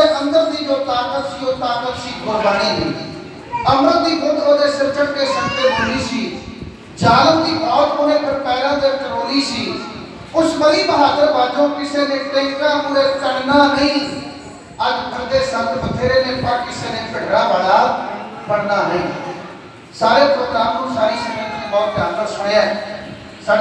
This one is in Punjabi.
ਉਹਦੇ ਅੰਦਰ ਦੀ ਜੋ ਤਾਕਤ ਸੀ, ਉਹ ਤਾਕਤ ਸੀ ਗੁਰਬਾਣੀ ਦੀ। ਅੰਮ੍ਰਿਤ ਦੀ ਗੁੱਤ ਉਹਦੇ ਸਿਰ ਚੜ ਕੇ ਸੰਤੇ ਬੋਲੀ ਸੀ। ਜ਼ਾਲਮ ਦੀ ਮੌਤ ਉਹਨੇ ਫਿਰ ਪੈਰਾਂ ਦੇ ਕਰੋਲੀ ਸੀ। ਉਸ ਮਰੀ ਬਹਾਦਰ ਬਾਜੋਂ ਕਿਸੇ ਨੇ ਟੈਂਕਾ ਮੂਰੇ ਕਰਨਾ ਨਹੀਂ। ਅੱਜ ਫਿਰਦੇ ਸੰਤ ਬਥੇਰੇ ਨੇ ਪਰ ਕਿਸੇ ਨੇ ਭਿੜਰਾ ਵਾਲਾ ਪੜਨਾ ਨਹੀਂ। ਸਾਰੇ ਪ੍ਰੋਗਰਾਮ ਨੂੰ ਸਾਰੀ ਸੰਗਤ ਨੇ ਬਹੁਤ ਧਿਆਨ ਨਾਲ ਸੁਣਿਆ